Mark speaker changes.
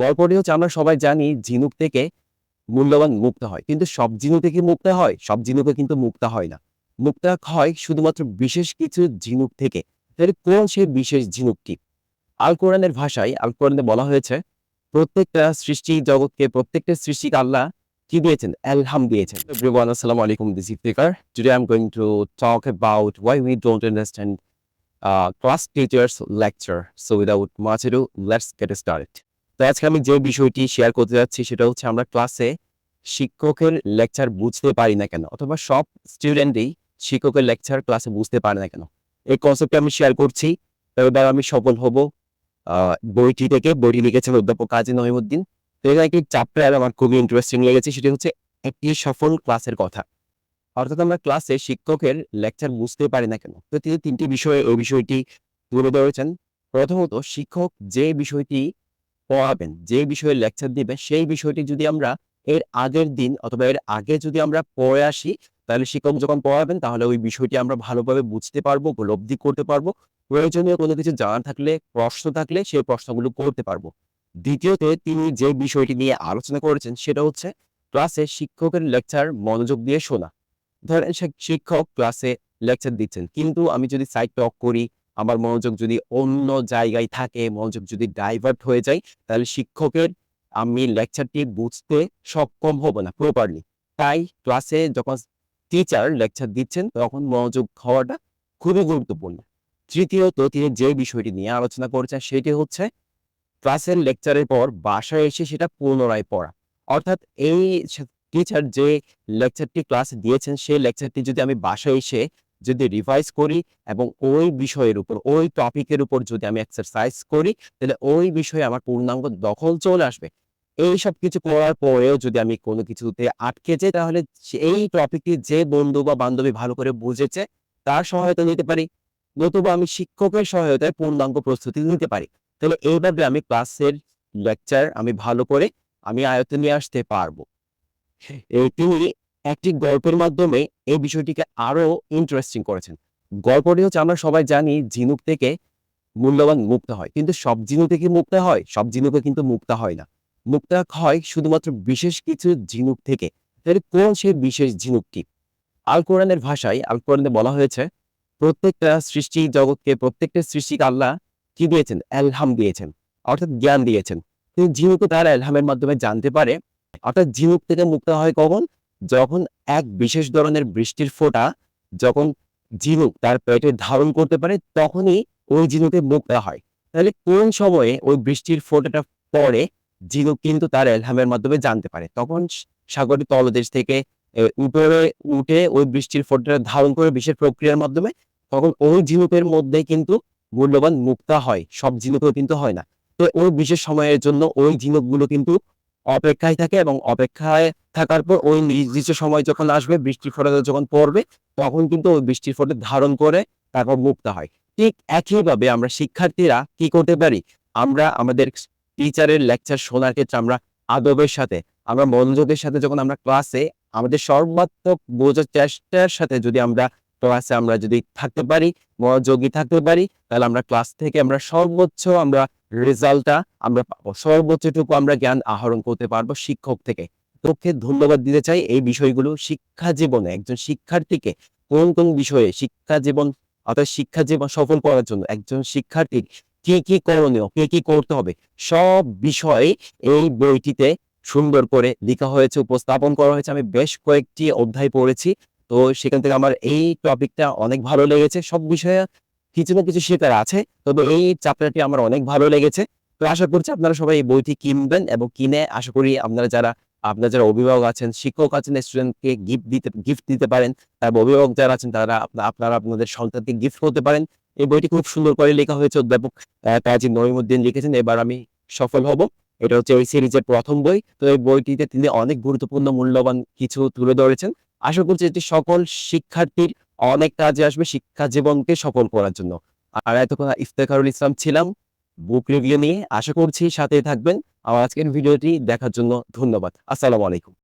Speaker 1: গল্পটি হচ্ছে আমরা সবাই জানি ঝিনুক থেকে মূল্যবান মুক্ত হয়। কিন্তু সব ঝিনুক থেকে মুক্ত হয়, সব ঝিনুকে কিন্তু মুক্ত হয় না। মুক্ত হয় শুধুমাত্র বিশেষ কিছু ঝিনুক থেকে। তাহলে কোন সেই বিশেষ ঝিনুকটি আল কোরআনের ভাষায়, আল কোরআনে বলা হয়েছে, প্রত্যেকটা সৃষ্টি জগৎকে, প্রত্যেকটা সৃষ্টিকে আল্লাহ কি দিয়েছেন? এলহাম দিয়েছেন। এভরিওয়ান আসসালামু আলাইকুম this Iftikhar today I am going to talk about why we don't understand class teachers lecture so without much let's get started তো আজকে আমি যে বিষয়টি শেয়ার করতে যাচ্ছি সেটা হচ্ছে আমরা ক্লাসে শিক্ষকের লেকচার বুঝতে পারি না কেন অথবা সব স্টুডেন্টই শিক্ষকের লেকচার ক্লাসে বুঝতে পারে না কেন। এই কনসেপ্টটা আমি শেয়ার করছি। এবার আমি সফল হব বইটি থেকে। বইটি লিখেছেন অধ্যাপক কাজী নহিমুদ্দিন। তো এখানে একটি চ্যাপ্টার আমার খুবই ইন্টারেস্টিং লেগেছে। সেটি হচ্ছে একটি সফল ক্লাসের কথা। অর্থাৎ আমরা ক্লাসে শিক্ষকের লেকচার বুঝতে পারি না কেন। তো তিনি তিনটি বিষয়ে, ওই বিষয়টি তুলে ধরেছেন। প্রথমত, শিক্ষক যে বিষয়টি পড়াবেন, যে বিষয়ে লেকচার দিবেন, সেই বিষয়টি যদি আমরা এর আগের দিন অথবা এর আগে যদি আমরা পড়ে আসি, তাহলে শিক্ষক যখন পড়াবেন, তাহলে ওই বিষয়টি আমরা ভালোভাবে বুঝতে পারব, উপলব্ধি করতে পারব। প্রয়োজনীয় কোনো কিছু জানার থাকলে, প্রশ্ন থাকলে সেই প্রশ্নগুলো করতে পারব। দ্বিতীয়ত তিনি যে বিষয়টি নিয়ে আলোচনা করেছেন, সেটা হচ্ছে ক্লাসে শিক্ষকের লেকচার মনোযোগ দিয়ে শোনা। ধরেন শিক্ষক ক্লাসে লেকচার দিচ্ছেন, কিন্তু আমি যদি সাইড টক করি আমার মনোযোগ যদি অন্য জায়গায় থাকে, মনোযোগ যদি ডাইভার্ট হয়ে যায়, তাহলে শিক্ষকের আমি লেকচারটি বুঝতে সক্ষম হব না প্রপারলি তাই ক্লাসে যখন টিচার লেকচার দিচ্ছেন, তখন মনোযোগ হওয়াটা খুবই গুরুত্বপূর্ণ। তৃতীয়ত, তিনি যে বিষয়টি নিয়ে আলোচনা করেছেন, সেটি হচ্ছে ক্লাসের লেকচারের পর বাসায় এসে সেটা পুনরায় পড়া। অর্থাৎ এই টিচার যে লেকচারটি ক্লাসে দিয়েছেন, সেই লেকচারটি যদি আমি বাসায় এসে যদি রিভাইজ করি এবং ওই বিষয়ের উপর ওই টপিকের উপর যদি আমি এক্সারসাইজ করি তাহলে ওই বিষয়ে আমার পূর্ণাঙ্গ দখল চলে আসবে। এই সব কিছু করার পরেও যদি আমি কোনো কিছুতে আটকে যাই তাহলে এই টপিকটি যে বন্ধু বা বান্ধবী ভালো করে বুঝেছে তার সহায়তা নিতে পারি। নতুবা আমি শিক্ষকের সহায়তায় পূর্ণাঙ্গ প্রস্তুতি নিতে পারি। তাহলে এইভাবে আমি ক্লাসের লেকচার আমি ভালো করে আমি আয়ত্তে নিয়ে আসতে পারব। এই তিনি একটি গল্পের মাধ্যমে এই বিষয়টিকে আরও ইন্টারেস্টিং করেছেন। গল্পটি হচ্ছে আমরা সবাই জানি ঝিনুক থেকে মূল্যবান মুক্ত হয়। কিন্তু সব ঝিনুক থেকে মুক্ত হয়, সব ঝিনুকে কিন্তু মুক্ত হয় না। মুক্ত হয় শুধুমাত্র বিশেষ কিছু ঝিনুক থেকে। তাহলে কোন সেই বিশেষ ঝিনুকটি? আল কোরআনের ভাষায়, আল কোরআনে বলা হয়েছে, প্রত্যেকটা সৃষ্টি জগৎকে, প্রত্যেকটা সৃষ্টিকে আল্লাহ কি দিয়েছেন? এলহাম দিয়েছেন, অর্থাৎ জ্ঞান দিয়েছেন। কিন্তু ঝিনুকও তারা এলহামের মাধ্যমে জানতে পারে। অর্থাৎ ঝিনুক থেকে মুক্ত হয় কখন? যখন এক বিশেষ ধরনের বৃষ্টির ফোঁটা যখন ঝিনুক তার পেটে ধারণ করতে পারে, তখনই ওই ঝিনুকে মুক্ত হয়। তাহলে কোন সময়ে ওই বৃষ্টির ফোঁটাটা পরে ঝিনুক কিন্তু তার এলহামের মাধ্যমে জানতে পারে। তখন সাগরের তলদেশ থেকে উপরে উঠে ওই বৃষ্টির ফোঁটাটা ধারণ করে বিশেষ প্রক্রিয়ার মাধ্যমে, তখন ওই ঝিনুকের মধ্যে কিন্তু মূল্যবান মুক্তা হয়। সব ঝিনুকেও কিন্তু হয় না। তো ওই বিশেষ সময়ের জন্য ওই ঝিনুকগুলো কিন্তু অপেক্ষায় থাকে এবং অপেক্ষায় থাকার পর ওই নির্দিষ্ট সময় যখন আসবে, বৃষ্টির ফোঁটাটা যখন পড়বে, তখন কিন্তু ওই বৃষ্টির ফোঁটা ধারণ করে তারপর মুক্ত হয়। ঠিক একইভাবে আমরা শিক্ষার্থীরা কি করতে পারি? আমরা আমাদের টিচারের লেকচার শোনার ক্ষেত্রে আমরা আদবের সাথে, আমরা মনোযোগের সাথে যখন আমরা ক্লাসে আমাদের সর্বাত্মক বোঝার চেষ্টার সাথে যদি আমরা ক্লাসে আমরা যদি থাকতে পারি, মনোযোগী থাকতে পারি, তাহলে আমরা ক্লাস থেকে আমরা সর্বোচ্চ আমরা রেজাল্টটা আমরা পাবো। সর্বোচ্চটুকু আমরা জ্ঞান আহরণ করতে পারব শিক্ষক থেকে। তোকে ধন্যবাদ দিতে চাই এই বিষয়গুলো শিক্ষা জীবনে, একজন শিক্ষার্থীকে কোন কোন বিষয়ে শিক্ষা জীবন, অর্থাৎ শিক্ষা জীবন সফল করার জন্য একজন শিক্ষার্থী কি কি করণীয়, কি কি করতে হবে, সব বিষয়ে এই বইটিতে সুন্দর করে লেখা হয়েছে, উপস্থাপন করা হয়েছে। আমি বেশ কয়েকটি অধ্যায় পড়েছি। তো সেখান থেকে আমার এই টপিকটা অনেক ভালো লেগেছে। সব বিষয়ে কিছু না কিছু শেখার আছে। তবে এই চ্যাপ্টারটি আমার অনেক ভালো লেগেছে। তো আশা করছি আপনারা সবাই এই বইটি কিনবেন এবং কিনে আশা করি আপনারা যারা, আপনার যারা অভিভাবক আছেন, শিক্ষক আছেন স্টুডেন্টকে গিফট দিতে গিফট দিতে পারেন তারপর অভিভাবক যারা আছেন, তারা আপনা- আপনারা আপনাদের সন্তানকে গিফট করতে পারেন। এই বইটি খুব সুন্দর করে লেখা হয়েছে, অধ্যাপক কাজী নঈমুদ্দিন লিখেছেন। এবার আমি সফল হব। এটা হচ্ছে ওই সিরিজের প্রথম বই। তো এই বইটিতে তিনি অনেক গুরুত্বপূর্ণ, মূল্যবান কিছু তুলে ধরেছেন। আশা করছি এটি সকল শিক্ষার্থীর অনেক কাজে আসবে শিক্ষা জীবনকে সফল করার জন্য। আর এতক্ষণ ইফতেখারুল ইসলাম ছিলাম, বুক রিভিউ নিয়ে। আশা করছি সাথে থাকবেন। আমার আজকের ভিডিওটি দেখার জন্য ধন্যবাদ। আসসালামু আলাইকুম।